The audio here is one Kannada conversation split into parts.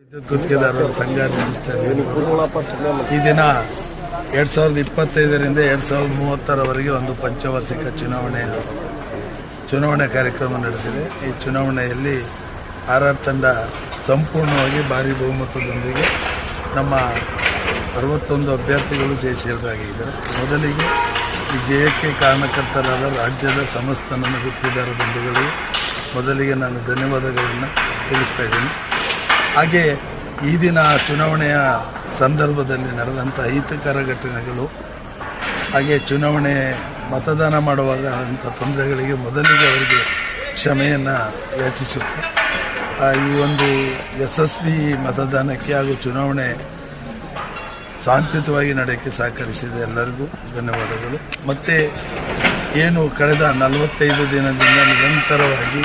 ವಿದ್ಯುತ್ ಗುತ್ತಿಗೆದಾರರ ಸಂಘ ರಿಜಿಸ್ಟರ್ ಈ ದಿನ ಎರಡು ಸಾವಿರದ ಇಪ್ಪತ್ತೈದರಿಂದ ಎರಡು ಸಾವಿರದ ಮೂವತ್ತರವರೆಗೆ ಒಂದು ಪಂಚವಾರ್ಷಿಕ ಚುನಾವಣೆಯ ಚುನಾವಣೆ ಕಾರ್ಯಕ್ರಮ ನಡೆದಿದೆ. ಈ ಚುನಾವಣೆಯಲ್ಲಿ ಆರ್ ಆರ್ ತಂಡ ಸಂಪೂರ್ಣವಾಗಿ ಭಾರಿ ಬಹುಮತದೊಂದಿಗೆ ನಮ್ಮ ಅರವತ್ತೊಂದು ಅಭ್ಯರ್ಥಿಗಳು ಜಯಿಸಿದಾಗಿದ್ದಾರೆ ಮೊದಲಿಗೆ ಈ ಜಯಕ್ಕೆ ಕಾರಣಕರ್ತರಾದ ರಾಜ್ಯದ ಸಮಸ್ತ ನನ್ನ ಗುತ್ತಿಗೆದಾರ ಬಂಧುಗಳಿಗೆ ಮೊದಲಿಗೆ ನಾನು ಧನ್ಯವಾದಗಳನ್ನು ತಿಳಿಸ್ತಾ ಇದ್ದೀನಿ. ಹಾಗೆ ಈ ದಿನ ಚುನಾವಣೆಯ ಸಂದರ್ಭದಲ್ಲಿ ನಡೆದಂಥ ಅಹಿತಕರ ಘಟನೆಗಳು, ಹಾಗೆ ಚುನಾವಣೆ ಮತದಾನ ಮಾಡುವಾಗ ಆದಂಥ ತೊಂದರೆಗಳಿಗೆ ಮೊದಲಿಗೆ ಅವರಿಗೆ ಕ್ಷಮೆಯನ್ನು ಯಾಚಿಸುತ್ತೆ. ಈ ಒಂದು ಯಶಸ್ವಿ ಮತದಾನಕ್ಕೆ ಹಾಗೂ ಚುನಾವಣೆ ಶಾಂತಿಯುತವಾಗಿ ನಡೆಯೋಕ್ಕೆ ಸಹಕರಿಸಿದ ಎಲ್ಲರಿಗೂ ಧನ್ಯವಾದಗಳು. ಮತ್ತು ಏನು ಕಳೆದ ನಲವತ್ತೈದು ದಿನದಿಂದ ನಿರಂತರವಾಗಿ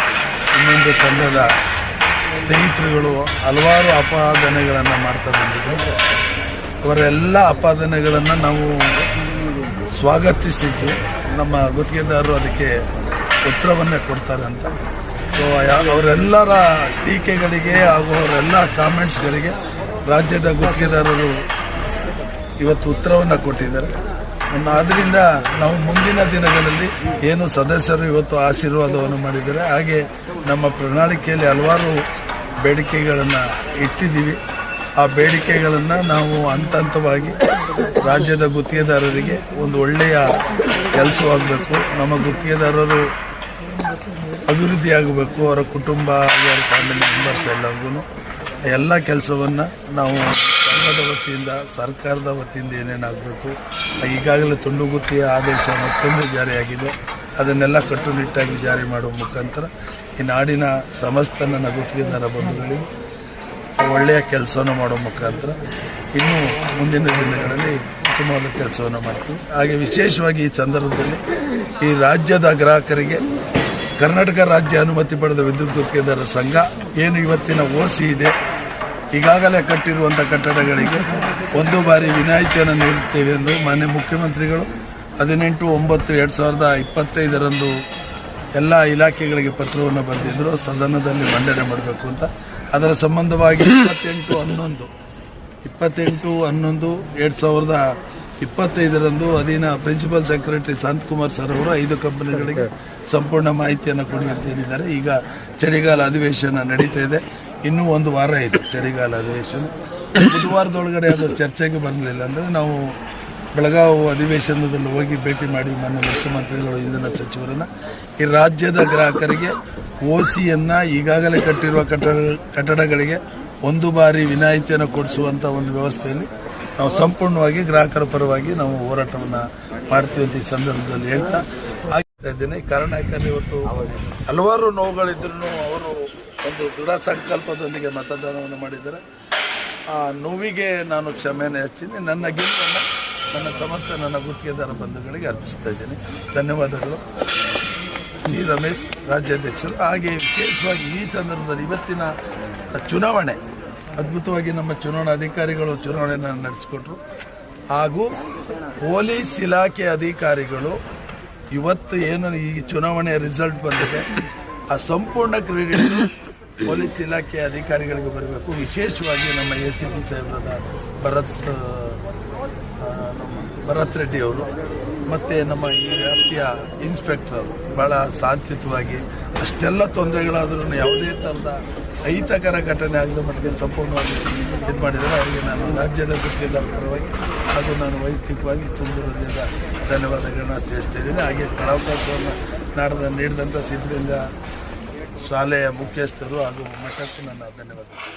ಇನ್ನೊಂದು ತಂಡದ ಸ್ನೇಹಿತರುಗಳು ಹಲವಾರು ಅಪಾದನೆಗಳನ್ನು ಮಾಡ್ತಾ ಬಂದಿದ್ದರು ಅವರೆಲ್ಲ ಅಪಾದನೆಗಳನ್ನು ನಾವು ಸ್ವಾಗತಿಸಿದ್ದು. ನಮ್ಮ ಗುತ್ತಿಗೆದಾರರು ಅದಕ್ಕೆ ಉತ್ತರವನ್ನೇ ಕೊಡ್ತಾರೆ ಅಂತ. ಸೊ ಅವರೆಲ್ಲರ ಟೀಕೆಗಳಿಗೆ ಹಾಗೂ ಅವರೆಲ್ಲ ಕಾಮೆಂಟ್ಸ್ಗಳಿಗೆ ರಾಜ್ಯದ ಗುತ್ತಿಗೆದಾರರು ಇವತ್ತು ಉತ್ತರವನ್ನು ಕೊಟ್ಟಿದ್ದಾರೆ. ಆದ್ದರಿಂದ ನಾವು ಮುಂದಿನ ದಿನಗಳಲ್ಲಿ ಏನು ಸದಸ್ಯರು ಇವತ್ತು ಆಶೀರ್ವಾದವನ್ನು ಮಾಡಿದ್ದಾರೆ. ಹಾಗೆ ನಮ್ಮ ಪ್ರಣಾಳಿಕೆಯಲ್ಲಿ ಹಲವಾರು ಬೇಡಿಕೆಗಳನ್ನು ಇಟ್ಟಿದ್ದೀವಿ. ಆ ಬೇಡಿಕೆಗಳನ್ನು ನಾವು ಹಂತ ಹಂತವಾಗಿ ರಾಜ್ಯದ ಗುತ್ತಿಗೆದಾರರಿಗೆ ಒಂದು ಒಳ್ಳೆಯ ಕೆಲಸವಾಗಬೇಕು. ನಮ್ಮ ಗುತ್ತಿಗೆದಾರರು ಅಭಿವೃದ್ಧಿಯಾಗಬೇಕು. ಅವರ ಕುಟುಂಬ, ಅವರ ಫ್ಯಾಮಿಲಿ ಮೆಂಬರ್ಸ್ ಎಲ್ಲರಿಗೂ ಎಲ್ಲ ಕೆಲಸವನ್ನು ನಾವು ಸಂಘದ ವತಿಯಿಂದ, ಸರ್ಕಾರದ ವತಿಯಿಂದ ಏನೇನಾಗಬೇಕು ಈಗಾಗಲೇ ತುಂಡು ಗುತ್ತಿಗೆ ಆದೇಶ ಮತ್ತೊಂದು ಜಾರಿಯಾಗಿದೆ. ಅದನ್ನೆಲ್ಲ ಕಟ್ಟುನಿಟ್ಟಾಗಿ ಜಾರಿ ಮಾಡುವ ಮುಖಾಂತರ ಈ ನಾಡಿನ ಸಮಸ್ತ ನನ್ನ ಗುತ್ತಿಗೆದಾರ ಬಂಧುಗಳಿಗೆ ಒಳ್ಳೆಯ ಕೆಲಸವನ್ನು ಮಾಡೋ ಮುಖಾಂತರ ಇನ್ನೂ ಮುಂದಿನ ದಿನಗಳಲ್ಲಿ ಉತ್ತಮವಾದ ಕೆಲಸವನ್ನು ಮಾಡ್ತೀವಿ. ಹಾಗೆ ವಿಶೇಷವಾಗಿ ಈ ಸಂದರ್ಭದಲ್ಲಿ ಈ ರಾಜ್ಯದ ಗ್ರಾಹಕರಿಗೆ ಕರ್ನಾಟಕ ರಾಜ್ಯ ಅನುಮತಿ ಪಡೆದ ವಿದ್ಯುತ್ ಗುತ್ತಿಗೆದಾರರ ಸಂಘ ಏನು ಇವತ್ತಿನ ಓಸಿ ಇದೆ, ಈಗಾಗಲೇ ಕಟ್ಟಿರುವಂಥ ಕಟ್ಟಡಗಳಿಗೆ ಒಂದು ಬಾರಿ ವಿನಾಯಿತಿಯನ್ನು ನೀಡುತ್ತೇವೆ ಎಂದು ಮಾನ್ಯ ಮುಖ್ಯಮಂತ್ರಿಗಳು ಹದಿನೆಂಟು ಒಂಬತ್ತು ಎರಡು ಸಾವಿರದ ಇಪ್ಪತ್ತೈದರಂದು ಎಲ್ಲ ಇಲಾಖೆಗಳಿಗೆ ಪತ್ರವನ್ನು ಬರೆದಿದ್ದರು ಸದನದಲ್ಲಿ ಮಂಡನೆ ಮಾಡಬೇಕು ಅಂತ. ಅದರ ಸಂಬಂಧವಾಗಿ ಇಪ್ಪತ್ತೆಂಟು ಹನ್ನೊಂದು ಇಪ್ಪತ್ತೆಂಟು ಹನ್ನೊಂದು ಎರಡು ಸಾವಿರದ ಇಪ್ಪತ್ತೈದರಂದು ಅಧೀನ ಪ್ರಿನ್ಸಿಪಲ್ ಸೆಕ್ರೆಟರಿ ಶಾಂತಕುಮಾರ್ ಸರ್ ಅವರು ಐದು ಕಂಪನಿಗಳಿಗೆ ಸಂಪೂರ್ಣ ಮಾಹಿತಿಯನ್ನು ಕೊಡಿ ಅಂತ ಹೇಳಿದ್ದಾರೆ. ಈಗ ಚಳಿಗಾಲ ಅಧಿವೇಶನ ನಡೀತಾ ಇದೆ. ಇನ್ನೂ ಒಂದು ವಾರ ಇದೆ ಚಳಿಗಾಲ ಅಧಿವೇಶನ. ಬುಧವಾರದೊಳಗಡೆ ಅದು ಚರ್ಚೆಗೆ ಬರಲಿಲ್ಲ ಅಂದರೆ ನಾವು ಬೆಳಗಾವಿ ಅಧಿವೇಶನದಲ್ಲಿ ಹೋಗಿ ಭೇಟಿ ಮಾಡಿ ಮಾನ್ಯ ಮುಖ್ಯಮಂತ್ರಿಗಳು ಇಂದಿನ ಸಚಿವರನ್ನು, ಈ ರಾಜ್ಯದ ಗ್ರಾಹಕರಿಗೆ ಓ ಸಿಯನ್ನು ಈಗಾಗಲೇ ಕಟ್ಟಿರುವ ಕಟ್ಟಡ, ಕಟ್ಟಡಗಳಿಗೆ ಒಂದು ಬಾರಿ ವಿನಾಯಿತಿಯನ್ನು ಕೊಡಿಸುವಂಥ ಒಂದು ವ್ಯವಸ್ಥೆಯಲ್ಲಿ ನಾವು ಸಂಪೂರ್ಣವಾಗಿ ಗ್ರಾಹಕರ ಪರವಾಗಿ ನಾವು ಹೋರಾಟವನ್ನು ಮಾಡ್ತೀವಿ ಅಂತ ಈ ಸಂದರ್ಭದಲ್ಲಿ ಹೇಳ್ತಾ ಆಗ್ತಾ ಇದ್ದೇನೆ. ಕಾರಣ ಯಾಕಂದರೆ ಇವತ್ತು ಹಲವಾರು ನೋವುಗಳಿದ್ರೂ ಅವರು ಒಂದು ದೃಢ ಸಂಕಲ್ಪದೊಂದಿಗೆ ಮತದಾನವನ್ನು ಮಾಡಿದ್ದಾರೆ. ಆ ನೋವಿಗೆ ನಾನು ಕ್ಷಮೆಯನ್ನು ಹಚ್ತೀನಿ ನನ್ನ ಗೆಲುವನ್ನು ನನ್ನ ಸಮಸ್ತ ನನ್ನ ಗುತ್ತಿಗೆದಾರ ಬಂಧುಗಳಿಗೆ ಅರ್ಪಿಸ್ತಾ ಇದ್ದೇನೆ. ಧನ್ಯವಾದಗಳು. ಸಿ. ರಮೇಶ್, ರಾಜ್ಯಾಧ್ಯಕ್ಷರು. ಹಾಗೆ ವಿಶೇಷವಾಗಿ ಈ ಸಂದರ್ಭದಲ್ಲಿ ಇವತ್ತಿನ ಚುನಾವಣೆ, ಅದ್ಭುತವಾಗಿ ನಮ್ಮ ಚುನಾವಣಾ ಅಧಿಕಾರಿಗಳು ಚುನಾವಣೆಯನ್ನು ನಡೆಸಿಕೊಟ್ರು. ಹಾಗೂ ಪೊಲೀಸ್ ಇಲಾಖೆ ಅಧಿಕಾರಿಗಳು ಇವತ್ತು ಏನು ಈ ಚುನಾವಣೆಯ ರಿಸಲ್ಟ್ ಬಂದಿದೆ, ಆ ಸಂಪೂರ್ಣ ಕ್ರೆಡಿಟ್ ಪೊಲೀಸ್ ಇಲಾಖೆ ಅಧಿಕಾರಿಗಳಿಗೆ ಬರಬೇಕು. ವಿಶೇಷವಾಗಿ ನಮ್ಮ ಎ ಸಿ ಪಿ ಸಾಹೇಬರಾದ ಭರತ್ ಭರತ್ ರೆಡ್ಡಿ ಅವರು, ಮತ್ತು ನಮ್ಮ ಈ ವ್ಯಾಪ್ತಿಯ ಇನ್ಸ್ಪೆಕ್ಟರ್ ಅವರು ಭಾಳ ಶಾಂತಿಯುತವಾಗಿ ಅಷ್ಟೆಲ್ಲ ತೊಂದರೆಗಳಾದ್ರೂ ಯಾವುದೇ ಥರದ ಅಹಿತಕರ ಘಟನೆ ಆಗದ ಮಟ್ಟಿಗೆ ಸಂಪೂರ್ಣವಾಗಿ ಇದು ಮಾಡಿದರೆ ಅವರಿಗೆ ನಾನು ರಾಜ್ಯದ ಗುತ್ತಿಗೆದಾರ ಪರವಾಗಿ ಅದು ನಾನು ವೈಯಕ್ತಿಕವಾಗಿ ತುಂಬಿರೋದ್ರಿಂದ ಧನ್ಯವಾದಗಳನ್ನ ತಿಳಿಸ್ತಾ ಇದ್ದೀನಿ. ಹಾಗೆ ಸ್ಥಳಾವಕಾಶವನ್ನು ನಾಡದ ನೀಡಿದಂಥ ಸಿದ್ಧಗಂಗಾ ಶಾಲೆಯ ಮುಖ್ಯಸ್ಥರು ಹಾಗೂ ಮಠಕ್ಕೂ ನನ್ನ ಧನ್ಯವಾದಗಳು.